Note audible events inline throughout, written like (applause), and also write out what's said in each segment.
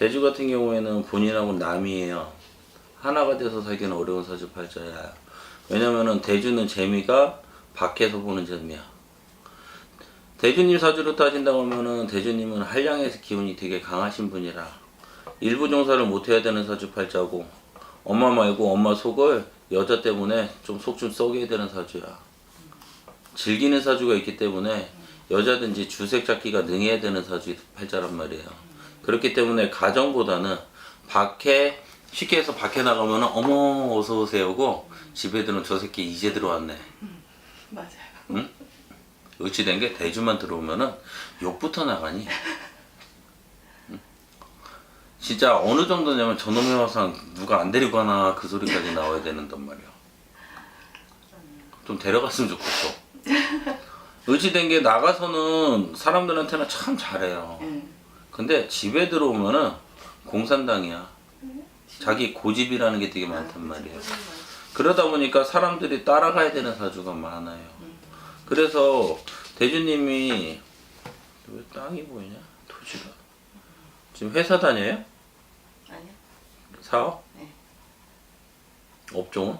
대주 같은 경우에는 본인하고 남이에요. 하나가 돼서 살기는 어려운 사주팔자야. 왜냐면은 대주는 재미가 밖에서 보는 재미야. 대주님 사주로 따진다고 하면은 대주님은 한량에서 기운이 되게 강하신 분이라 일부 종사를 못 해야 되는 사주팔자고 엄마 말고 엄마 속을 여자 때문에 좀 속좀 썩여야 되는 사주야. 즐기는 사주가 있기 때문에 여자든지 주색 잡기가 능해야 되는 사주 팔자란 말이에요. 그렇기 때문에 가정보다는 밖에 쉽게 해서 밖에 나가면 어머 어서 오세요고 집에 들은 저 새끼 이제 들어왔네. 맞아요. 어찌된 게 대주만 들어오면은 욕부터 나가니. 응? 진짜 어느 정도냐면 저놈의 화상 누가 안 데리고 가나 그 소리까지 나와야 되는단 말이야. 좀 데려갔으면 좋겠어. (laughs) 어찌된 게 나가서는 사람들한테는 참 잘해요. 응. 근데 집에 들어오면은 공산당이야. 자기 고집이라는 게 되게 많단 말이에요. 그러다 보니까 사람들이 따라가야 되는 사주가 많아요. 그래서 대주님이 왜 땅이 보이냐? 토지가 지금 회사 다녀요? 아니요. 사업? 네. 업종은?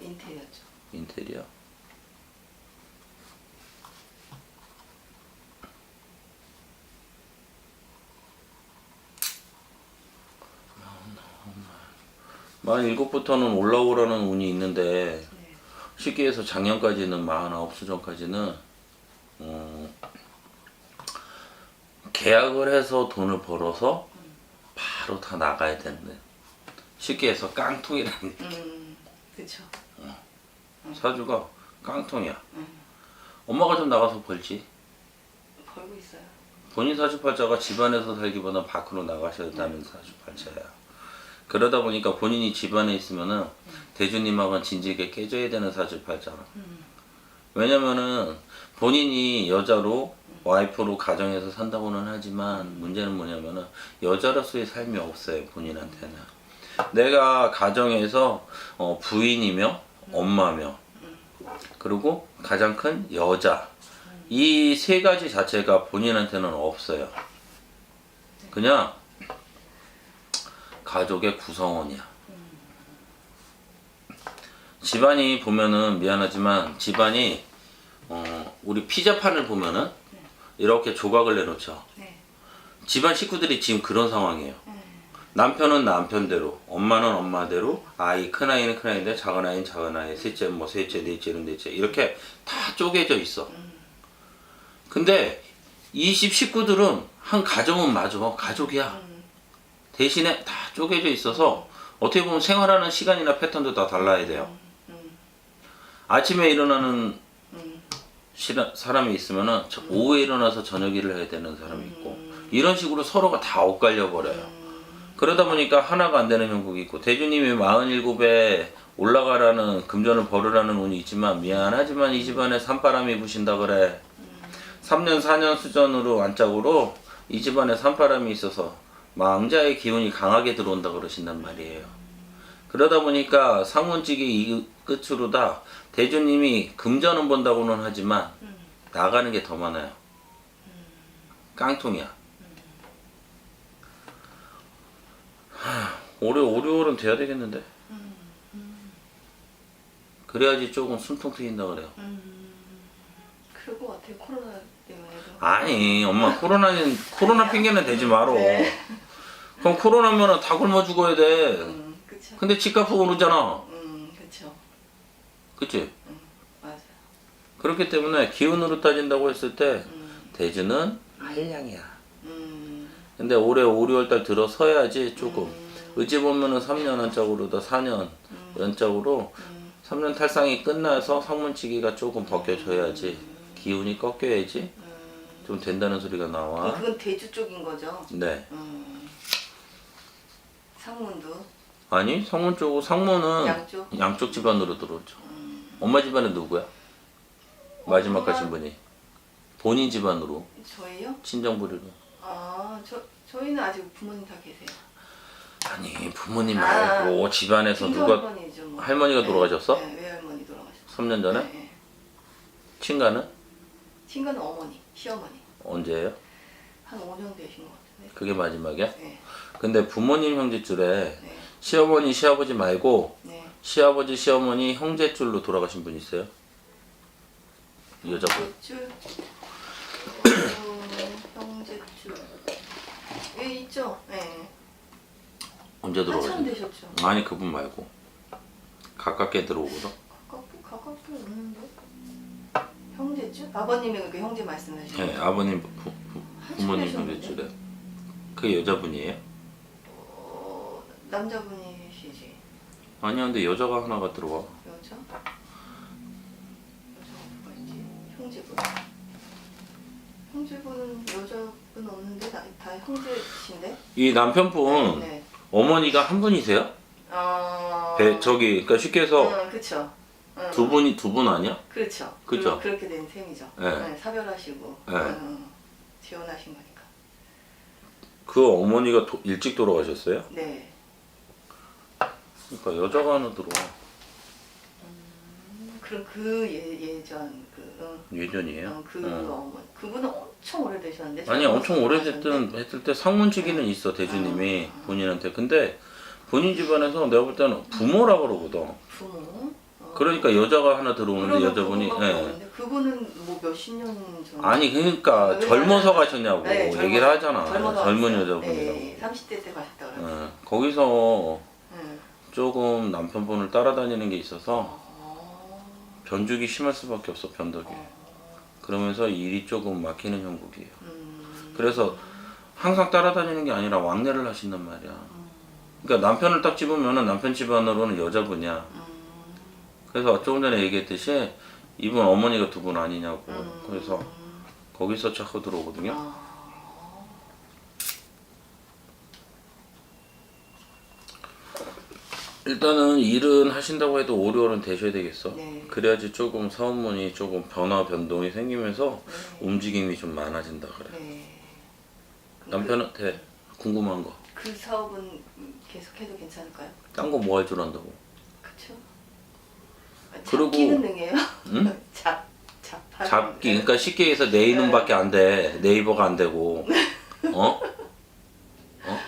인테리어죠. 인테리어. 만 일곱부터는 올라오라는 운이 있는데 네. 쉽게 해서 작년까지는 49수전까지는 어, 계약을 해서 돈을 벌어서 바로 다 나가야 되는데 쉽게 해서 깡통이라는 음, 그쵸. 사주가 깡통이야. 음. 엄마가 좀 나가서 벌지. 벌고 있어요. 본인 사주팔자가 집안에서 살기보다 밖으로 나가셔야 되는 사주팔자야. 그러다 보니까 본인이 집안에 있으면은 대주님하고는 진지하게 깨져야 되는 사주팔자라. 음. 왜냐면은 본인이 여자로 와이프로 가정에서 산다고는 하지만 문제는 뭐냐면은 여자로서의 삶이 없어요 본인한테는. 내가 가정에서 어, 부인이며 엄마며 그리고 가장 큰 여자 이 세 가지 자체가 본인한테는 없어요. 그냥 가족의 구성원이야. 집안이 보면은 미안하지만 집안이 어, 우리 피자판을 보면은 이렇게 조각을 내놓죠. 네. 집안 식구들이 지금 그런 상황이에요. 음. 남편은 남편대로, 엄마는 엄마대로, 아이 큰 아이는 큰 아이인데 작은 아이는 작은 아이, 셋째 뭐 셋째, 넷째는 넷째 이렇게 다 쪼개져 있어. 근데 이집 식구들은 한 가정은 맞아, 가족이야. 음. 대신에 다 쪼개져 있어서 어떻게 보면 생활하는 시간이나 패턴도 다 달라야 돼요. 음. 아침에 일어나는 음. 사람이 있으면은 저- 오후에 일어나서 저녁 일을 해야 되는 사람이 있고 이런 식으로 서로가 다 엇갈려 버려요. 그러다 보니까 하나가 안 되는 형국이 있고 대주님이 47에 올라가라는 금전을 벌으라는 운이 있지만 미안하지만 이 집안에 산바람이 부신다 그래. 3년 4년 수전으로 안짝으로 이 집안에 산바람이 있어서 망자의 기운이 강하게 들어온다 그러신단 말이에요. 그러다 보니까 상문직이 이 끝으로 다 대주님이 금전은 본다고는 하지만 나가는 게 더 많아요. 깡통이야. 하, 올해 5, 6월은 돼야 되겠는데. 그래야지 조금 숨통 트인다 그래요. 그럴 것 같아요. 코로나 때문에도. 아니 엄마 코로나는 코로나 핑계는 대지 마로. 네. 그럼 코로나면은 다 굶어 죽어야 돼. 음, 그쵸. 근데 집값은 오르잖아. 음, 그쵸. 그치? 맞아요. 그렇기 때문에 기운으로 따진다고 했을 때 음. 대주는 한량이야. 음. 근데 올해 5, 6월달 들어서야지 조금. 음. 어찌 보면은 3년 한짝으로다 4년 연짝으로 3년 탈상이 끝나서 상문치기가 조금 벗겨져야지 기운이 꺾여야지 좀 된다는 소리가 어, 나와. 그건 대주 쪽인 거죠? 네. 음. 상문도 아니 상문 쪽은 상문은 양쪽? 양쪽 집안으로 들어오죠. 엄마 집안은 누구야? 마지막 엄마- 가신 분이 본인 집안으로 저희요? 친정부리로. 아, 저 저희는 아직 부모님 다 계세요. 아니 부모님 아, 말고 집안에서 친정 누가 할머니죠, 뭐. 할머니가 네, 돌아가셨어? 네, 외할머니 돌아가셨어. 3년 전에? 네, 네. 친가는 친구는 어머니, 시어머니. 언제예요? 한 5년 되신 것 같아요. 그게 마지막이야? 네. 근데 부모님 형제줄에 네. 시어머니 시아버지 말고 네. 시아버지 시어머니 형제줄로 돌아가신 분 있어요? 여자분 줄 어, 형제줄 예 있죠. 네. 언제 한참 들어가신? 되셨죠. 아니 그분 말고 가깝게 들어오거든. 가깝게 가깝게 없는데 형제줄? 아버님의 그 형제 말씀하시는 네, 아버님 부, 부, 한참 부모님 되셨는데? 형제줄에 그 여자분이에요? 어, 남자분이시지 아니야 근데 여자가 하나가 들어와. 여자? 누가 있지? 형제분 형제분은 여자분 없는데 다, 다 형제신데? 이 남편분 네. 어머니가 한 분이세요? 어... 배 저기 그러니까 쉽게 해서 응, 그쵸 응. 두 분이 두 분 아니야? 그렇죠 그죠? 그, 그렇게 된 셈이죠 네. 네, 사별하시고 네. 응, 재혼하신 거니까 그 어머니가 도- 일찍 돌아가셨어요? 네 그러니까 여자가 하나 들어와. 음, 그럼 그 예, 예전 그 응. 예전이에요. 응, 그 응. 어머 그분은 엄청 오래되셨는데 아니 엄청 오래됐든? 했을 때 상문지기는 있어 대주님이 본인한테 근데 본인 집안에서 내가 볼 때는 부모라 그러거든 부모 어. 그러니까 여자가 하나 들어오는데 그러면 여자분이 부모가 예. 없는데 그분은 뭐 몇십 년 전. 아니 그러니까 젊어서 가셨냐고 네, 젊어서- 얘기를 하잖아 젊은. 여자분이라고 네, 30대 때 가셨다 그래요. 예. 거기서 네. 조금 남편분을 따라다니는 게 있어서 어, 변죽이 심할 수밖에 없어 변덕이 그러면서 일이 조금 막히는 형국이에요. 음, 그래서 항상 따라다니는 게 아니라 왕래를 하신단 말이야. 그러니까 남편을 딱 집으면은 남편 집안으로는 여자분이야. 음, 그래서 조금 전에 얘기했듯이 이분 어머니가 두 분 아니냐고. 음. 그래서 거기서 자꾸 들어오거든요 일단은 일은 하신다고 해도 5, 6월은 되셔야 되겠어 네. 그래야지 조금 사업문이 조금 변화 변동이 생기면서 네. 움직임이 좀 많아진다 그래 네. 그럼 남편한테 궁금한 그, 그 사업은 계속해도 괜찮을까요? 거딴거 뭐 할 줄 안다고 그쵸? 아, 그리고- 잡기는 능해요? 응? (laughs) 잡, 잡 잡기 그러니까 쉽게 해서 내 이름밖에 안 돼 네이버가 안 되고 (laughs) 어? 어?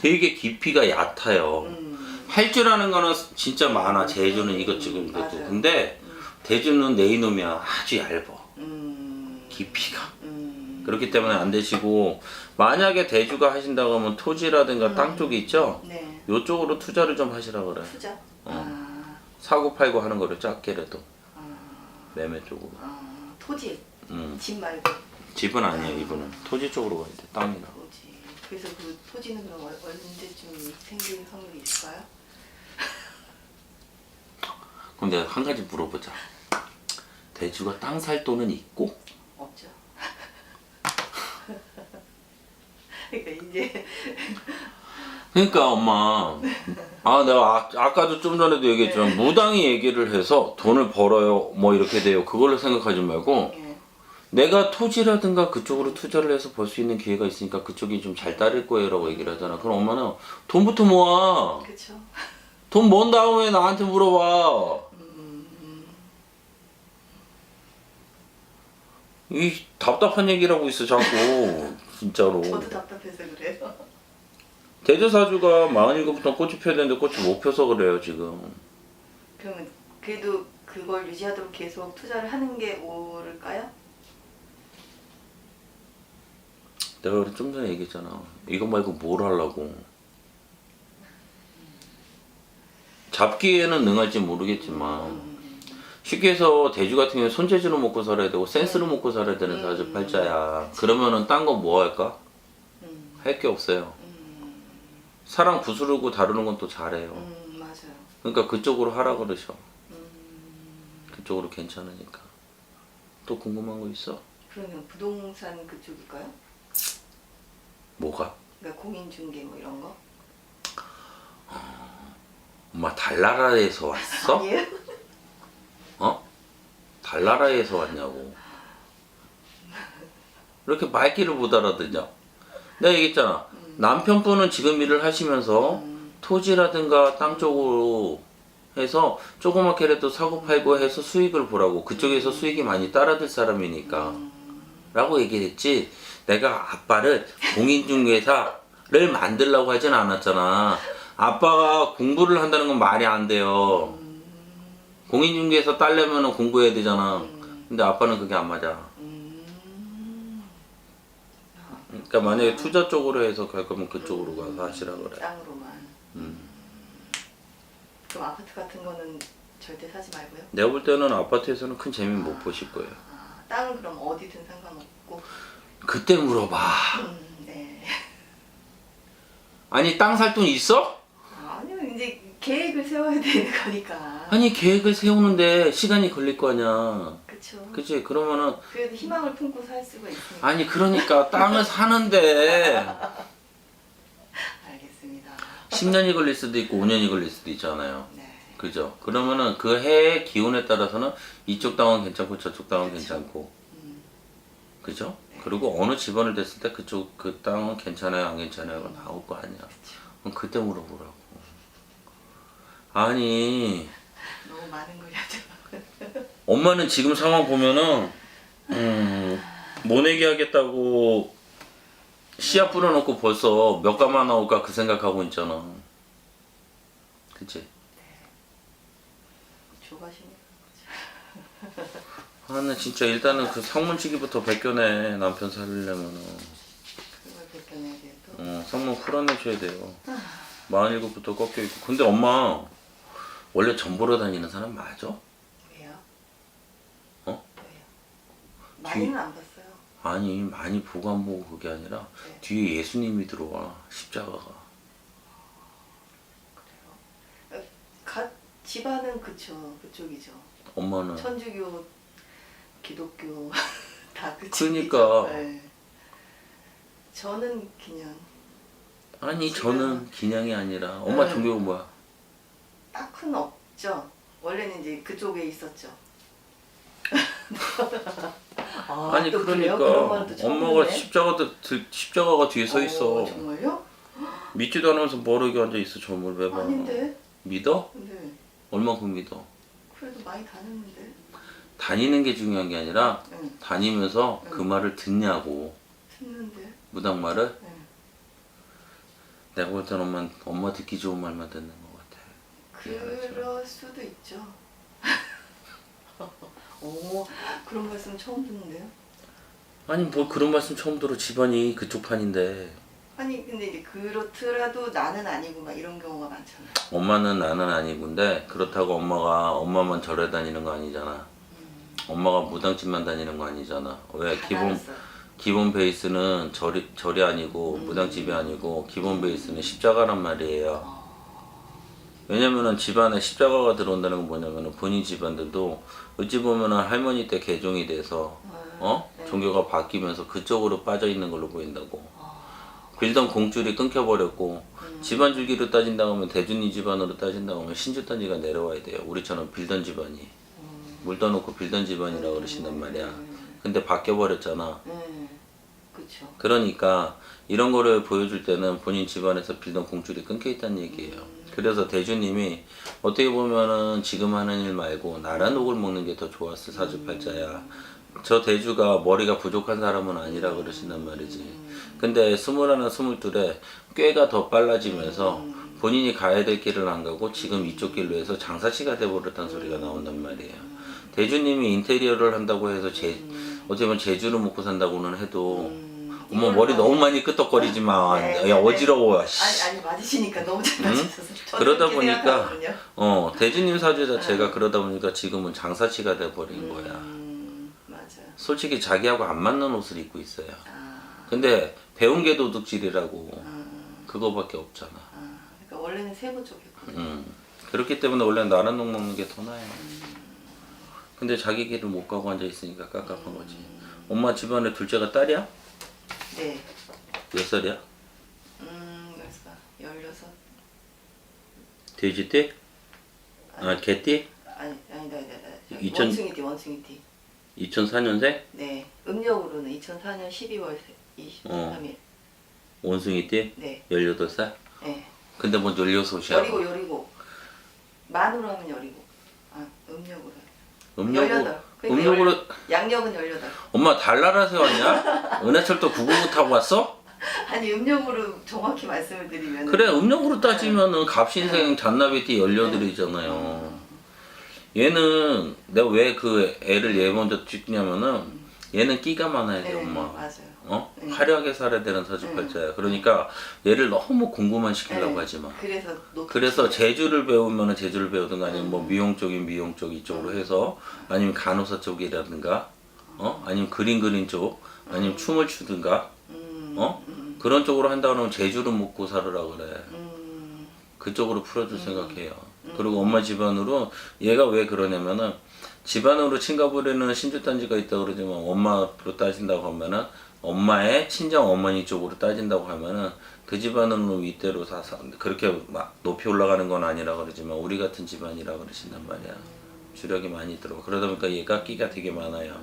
되게 깊이가 얕아요 음, 할 줄 아는 거는 진짜 많아. 제주는 이것 지금 이것도. 맞아요. 근데 대주는 내 이놈이야. 아주 얇아. 음, 깊이가. 음, 그렇기 때문에 안 되시고 만약에 대주가 하신다고 하면 토지라든가 땅 쪽이 있죠? 네. 요쪽으로 투자를 좀 하시라 그래. 투자? 어. 아, 사고 팔고 하는 거를 작게라도. 아, 매매 쪽으로. 아, 토지, 음. 집 말고? 집은 아니에요 이분은. 토지 쪽으로 가야 돼 땅이라 토지. 그래서 그 토지는 그럼 얼- 언제쯤 생길 확률이 있을까요? 내가 한 가지 물어보자. 대주가 땅 살 돈은 있고? 없죠. 그러니까 이제 그러니까 엄마. 아 내가 아, 아까도 좀 전에도 얘기했지만 무당이 얘기를 해서 돈을 벌어요 뭐 이렇게 돼요. 그걸로 생각하지 말고 예. 내가 토지라든가 그쪽으로 투자를 해서 벌 수 있는 기회가 있으니까 그쪽이 좀 잘 따를 거예요라고 얘기를 하잖아. 그럼 엄마는 돈부터 모아. 그렇죠. 돈 모은 다음에 나한테 물어봐 이 답답한 얘기라고 있어 자꾸. 진짜로. 저도 답답해서 그래요. 대저사주가 47부터 꽃이 펴야 되는데 꽃이 못 펴서 그래요 지금. 그러면 그래도 그걸 유지하도록 계속 투자를 하는 게 옳을까요? 내가 그래 좀 전에 얘기했잖아. 이거 말고 뭘 하려고. 잡기에는 능할지 모르겠지만 쉽게 해서 대주 같은 경우는 손재주로 먹고 살아야 되고 센스로 먹고 살아야 되는 사주 팔자야 그러면은 딴 거 뭐 할까? 음, 할 게 없어요 음, 사람 구스르고 다루는 건 또 잘해요 음, 맞아요. 그러니까 그쪽으로 하라 그러셔 음, 그쪽으로 괜찮으니까 또 궁금한 거 있어? 그러면 부동산 그쪽일까요? 뭐가? 그러니까 공인중개 뭐 이런 거? 엄마 달나라에서 왔어? 어? 달나라에서 왔냐고. 이렇게 말귀를 못 알아듣냐? 내가 얘기했잖아. 남편분은 지금 일을 하시면서 음, 토지라든가 땅 쪽으로 해서 조그맣게라도 사고 팔고 해서 수익을 보라고. 그쪽에서 수익이 많이 따라들 사람이니까. 음, 라고 얘기를 했지 내가 아빠를 공인중개사를 만들려고 하진 않았잖아 아빠가 공부를 한다는 건 말이 안 돼요 공인중개사 딸려면 공부해야 되잖아 근데 아빠는 그게 안 맞아 음. 그러니까 만약에 투자 쪽으로 해서 갈 거면 그쪽으로 가서 하시라 그래 땅으로만. 음. 그럼 아파트 같은 거는 절대 사지 말고요. 내가 볼 때는 아파트에서는 큰 재미 못 보실 거예요 아, 땅은 그럼 어디든 상관없고. 그때 물어봐 음, 네. 아니 땅 살 돈 있어? 아니요 이제 계획을 세워야 되는 거니까. 아니 계획을 세우는데 시간이 걸릴 거 아니야. 그렇죠. 그치? 그러면은 그래도 희망을 품고 살 수가 있으니까. 아니 그러니까 땅을 사는데 (laughs) 알겠습니다. 10년이 걸릴 수도 있고 5년이 걸릴 수도 있잖아요. 네. 그죠? 그러면은 그 해의 기온에 따라서는 이쪽 땅은 괜찮고 저쪽 땅은 그쵸. 괜찮고. 음, 그죠? 그리고 어느 집안을 됐을 때 그쪽 그 땅은 괜찮아요? 안 괜찮아요? 나올 거 아니야. 그럼 그때 물어보라고. 아니 너무 많은 걸 여쭤. 엄마는 지금 상황 보면은 음, 모내기 하겠다고 씨앗 뿌려놓고 벌써 몇 가마 나올까 그 생각하고 있잖아. 그치? 조바심이. 아, 나 진짜 일단은 그 상문치기부터 벗겨내 남편 살리려면은 그걸 벗겨내야 돼 또. 어, 상문 풀어내셔야 돼요. 47부터 꺾여 있고 근데 엄마 원래 전 보러 다니는 사람 맞아? 왜요? 어? 왜요? 많이는 안 봤어요. 아니 많이 보고 안 보고 그게 아니라 네. 뒤에 예수님이 들어와 십자가가 그래요. 어, 가, 집안은 그쵸 그쪽이죠. 엄마는 천주교, 기독교 (laughs) 다 그쪽이죠. 그러니까. 네. 저는 그냥 아니 저는 기냥이 아니라 엄마 네. 종교가 뭐야? 딱은 없죠. 원래는 이제 그쪽에 있었죠. (laughs) 아, 아니 또 그러니까 처음 엄마가 듣네. 십자가 들- 십자가가 뒤에 서 있어 어, 정말요? 믿지도 않으면서 이렇게 앉아 있어 점을 매봐 아닌데. 믿어? 근데 얼마큼 믿어? 그래도 많이 다녔는데. 다니는 게 중요한 게 아니라 응. 다니면서 응. 그 말을 듣냐고 듣는데. 무당 말을 응. 내가 볼 때는 엄마 엄마 듣기 좋은 말만 듣는 그럴 수도 있죠. (laughs) 오, 그런 말씀 처음 듣는데요? 아니 뭐 그런 말씀 처음 들어 집안이 그쪽 판인데 아니 근데 이제 그렇더라도 나는 아니고 막 이런 경우가 많잖아요. 엄마는 나는 아니군데 그렇다고 엄마가 엄마만 절에 다니는 거 아니잖아 엄마가 무당집만 다니는 거 아니잖아 왜 다 기본 알았어요. 기본 베이스는 절이, 절이 아니고 무당집이 아니고 기본 베이스는 십자가란 말이에요. 왜냐면은 집안에 십자가가 들어온다는 건 뭐냐면은 본인 집안들도 어찌 보면은 할머니 때 개종이 돼서 어 네. 종교가 바뀌면서 그쪽으로 빠져 있는 걸로 보인다고. 아, 빌던 공줄이 끊겨버렸고 음. 집안 줄기로 따진다고 하면 대준이 집안으로 따진다고 하면 신주단지가 내려와야 돼요. 우리처럼 빌던 집안이 음. 물 떠놓고 빌던 집안이라고 그러신단 말이야. 음. 근데 바뀌어버렸잖아. 네, 그렇죠. 그러니까 이런 거를 보여줄 때는 본인 집안에서 빌던 공줄이 끊겨 있다는 얘기예요. 그래서 대주님이 어떻게 보면은 지금 하는 일 말고 나란 옥을 먹는 게 더 좋았을 사주팔자야. 저 대주가 머리가 부족한 사람은 아니라 그러신단 말이지. 근데 스물하나 스물둘에 꾀가 더 빨라지면서 본인이 가야 될 길을 안 가고 지금 이쪽 길로 해서 장사치가 돼버렸다는 소리가 나온단 말이에요. 대주님이 인테리어를 한다고 해서 제, 어떻게 보면 제주를 먹고 산다고는 해도 음, 어머 이걸 머리 봐. 너무 많이 끄덕거리지 마. 네, 야 네, 어지러워. 아니 씨. 아니 맞으시니까 너무 잘 맞으셔서 저는 그러다 보니까 생각하거든요. 어 대주님 사주 자체가 그러다 보니까 지금은 장사치가 돼버린 거야. 음, 맞아요. 솔직히 자기하고 안 맞는 옷을 입고 있어요. 아, 근데 배운 게 도둑질이라고 음, 그거밖에 없잖아. 아, 그러니까 원래는 세부 쪽이었거든요. 음. 그렇기 때문에 원래 나란 놈 먹는 게 더 나아요. 근데 자기 길을 못 가고 앉아 있으니까 깝깝한 거지. 엄마 집안에 둘째가 딸이야? 네. 몇 살이야? 음, 그래서 열여섯 돼지띠? 아 개띠? 아니 아니다 아니다 아니다. 저기 이천- 원숭이띠 원숭이띠. 2004년생? 네. 음력으로는 2004년 12월 23일. 어. 원숭이띠? 네. 18살? 네. 근데 뭐 16이야. 열이고 열이고 만으로 하면 열이고. 아 음력으로. 음력으로, 18. 그러니까 음력으로 열- 양력은 18. 엄마 달나라에서 왔냐? 은하철도 999 타고 왔어? 아니 음력으로 정확히 말씀을 드리면 그래 음력으로 따지면은 갑신생 잔나비띠 18이잖아요. 얘는 내가 왜 그 애를 얘 먼저 찍냐면은 얘는 끼가 많아야 돼 네, 엄마. 맞아요. 어? 네. 화려하게 살아야 되는 사주팔자야. 그러니까 얘를 너무 공부만 시키려고 네. 하지 마. 그래서 높 그래서 재주를 배우면은 재주를 배우든가 아니면 뭐 미용 쪽인 미용 쪽 이쪽으로 해서 아니면 간호사 쪽이라든가 어? 아니면 그림 그린 쪽 아니면 춤을 추든가 음, 어? 음, 그런 쪽으로 한다 그러면 재주를 먹고 살으라 그래. 음, 그쪽으로 풀어줄 생각해요. 그리고 엄마 집안으로 얘가 왜 그러냐면은 집안으로 친가부리는 신주단지가 있다 그러지만 엄마로 따진다고 하면은 엄마의 친정 어머니 쪽으로 따진다고 하면은 그 집안은 윗대로 다 사- 그렇게 막 높이 올라가는 건 아니라 그러지만 우리 같은 집안이라 그러신단 말이야. 주력이 많이 들어. 그러다 보니까 얘가 끼가 되게 많아요.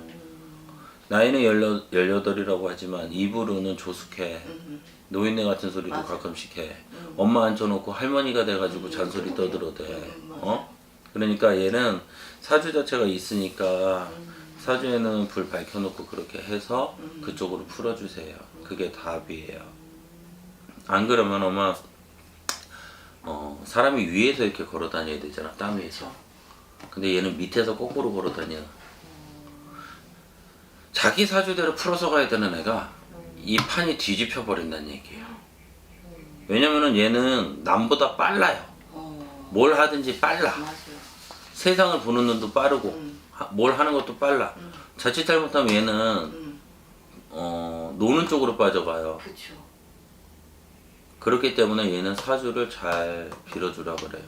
나이는 열여, 열여덟이라고 하지만 입으로는 조숙해. 음, 노인네 같은 소리도 맞아. 가끔씩 해. 엄마 앉혀놓고 할머니가 돼가지고 잔소리 떠들어대. 음. 어? 그러니까 얘는 사주 자체가 있으니까 사주에는 불 밝혀놓고 그렇게 해서 그쪽으로 풀어주세요. 그게 답이에요. 안 그러면 엄마 어, 사람이 위에서 이렇게 걸어 다녀야 되잖아. 땅 위에서. 근데 얘는 밑에서 거꾸로 걸어 다녀. 자기 사주대로 풀어서 가야 되는 애가 이 판이 뒤집혀 버린다는 얘기예요. 왜냐면은 얘는 남보다 빨라요. 어, 뭘 하든지 빨라. 세상을 보는 눈도 빠르고 음. 하- 뭘 하는 것도 빨라. 자칫 잘못하면 얘는 음, 어, 노는 쪽으로 빠져가요. 그렇죠. 그렇기 때문에 얘는 사주를 잘 빌어주라 그래요.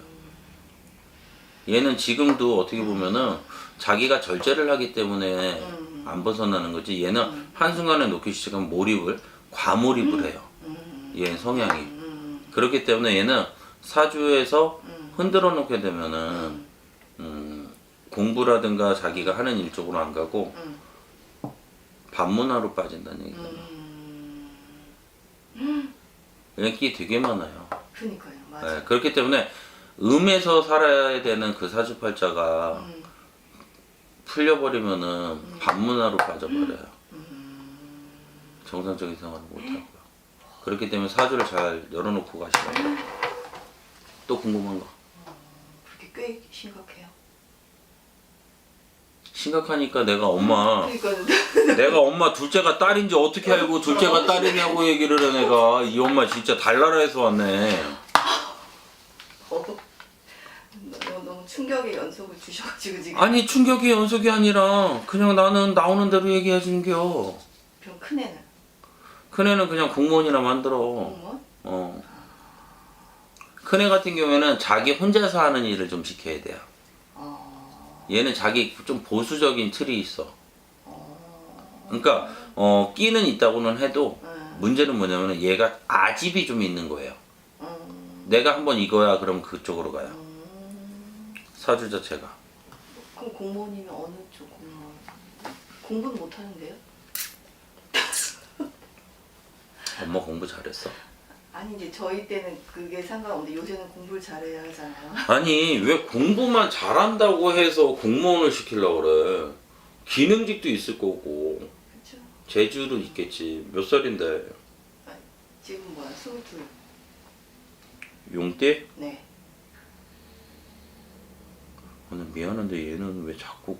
얘는 지금도 어떻게 보면은 자기가 절제를 하기 때문에 음. 안 벗어나는 거지. 얘는 한순간에 놓기 시작하면 몰입을 과몰입을 해요. 음, 얘 성향이. 음, 그렇기 때문에 얘는 사주에서 음. 흔들어 놓게 되면은 음, 공부라든가 자기가 하는 일 쪽으로 안 가고 음. 반문화로 빠진다는 얘기예요. 음, 인기 되게 많아요. 그니까요. 맞아요. 네, 그렇기 때문에 음에서 살아야 되는 그 사주팔자가 음, 풀려버리면은 반문화로 빠져버려요. 음. 정상적인 생활을 못하고요. 그렇기 때문에 사주를 잘 열어놓고 가시라고. 또 궁금한 거? 그렇게 꽤 심각해요. 심각하니까 내가 엄마 그러니까 내가 엄마 둘째가 딸인지 어떻게 알고 둘째가 딸이냐고 얘기를 해 내가. 이 엄마 진짜 달나라에서 왔네. 어, 너무, 너무 충격의 연속을 주셔가지고 지금. 아니 충격이 연속이 아니라 그냥 나는 나오는 대로 얘기해 준겨 그럼 큰 애는? 큰애는 그냥 공무원이나 만들어. 공무원? 어. 큰애 같은 경우에는 자기 혼자서 하는 일을 좀 지켜야 돼요. 어, 얘는 자기 좀 보수적인 틀이 있어 어, 그러니까 어 끼는 있다고는 해도 음, 문제는 뭐냐면 얘가 아집이 좀 있는 거예요 음, 내가 한번 이거야 그럼 그쪽으로 가요 음. 사주 자체가 그럼 공무원이면 어느 쪽 공무원? 공부는 못 하는데요? 엄마 공부 잘했어? 아니 이제 저희 때는 그게 상관없는데 요새는 공부를 잘해야 하잖아요. (laughs) 아니 왜 공부만 잘한다고 해서 공무원을 시키려고 그래 기능직도 있을 거고 그렇죠? 재주도 있겠지 몇 살인데 지금 뭐야 스물둘. 용띠? 네. 오늘 미안한데 얘는 왜 자꾸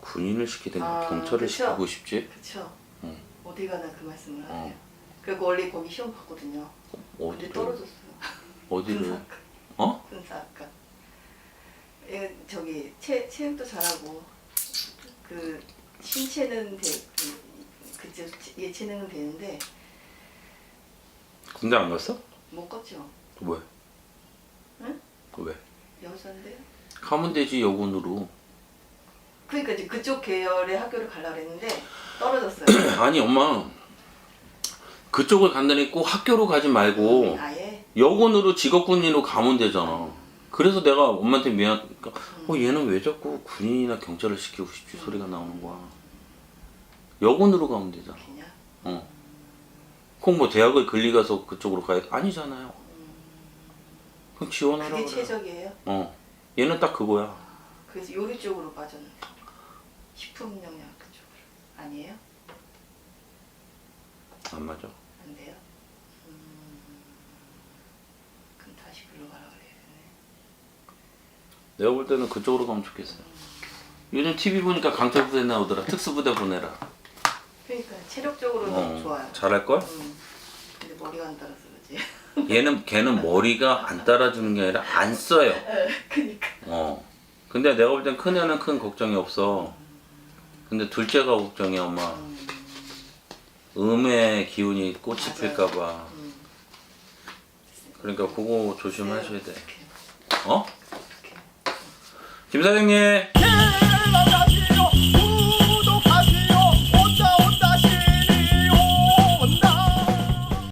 군인을 시키든 아, 경찰을 그쵸? 시키고 싶지? 그렇죠. 응. 어디 가나 그 말씀을 어. 하네요. 그리고 원래 거기 시험 봤거든요. 근데 어디를? 떨어졌어요. 어디를? 군사학과. 어? 군사학과. 얘 저기 체 체육도 잘하고 그 신체는 돼. 그, 그쪽 예체능은 되는데 군대 안 갔어? 못 갔죠. 왜? 응? 왜? 여자인데요. 가면 되지 여군으로 그러니까 이제 그쪽 계열의 학교를 가려고 했는데 떨어졌어요. (clears throat) 아니 엄마 그쪽을 간다니 꼭 학교로 가지 말고 아예 여군으로 직업군인으로 가면 되잖아. 그래서 내가 엄마한테 미안, 그러니까, 어, 얘는 왜 자꾸 군인이나 경찰을 시키고 싶지 소리가 나오는 거야. 여군으로 가면 되잖아. 그냥 어. 꼭 뭐 대학을 근리 가서 그쪽으로 가야 아니잖아요. 그럼 지원하라 그게 그래. 최적이에요. 어. 얘는 딱 그거야. 그래서 요리 쪽으로 빠졌는데. 식품 영양 그쪽으로 아니에요? 안 맞아. 안 돼요? 음, 그럼 다시 글로 가라 그래야겠네. 내가 볼 때는 그쪽으로 가면 좋겠어요. 요즘 TV 보니까 강철부대 나오더라. 특수부대 보내라. 그러니까 체력적으로도 어, 좋아요. 잘할 걸? 음, 근데 머리가 안 따라서 그러지. (laughs) 얘는 걔는 머리가 안 따라주는 게 아니라 안 써요. 그니까. 어. 근데 내가 볼 땐 큰애는 큰 걱정이 없어. 근데 둘째가 걱정이야 엄마. 음, 음의 기운이 꽃이 맞아요. 필까봐. 음. 그러니까 그거 조심하셔야 돼. 어떡해. 어? 김 사장님.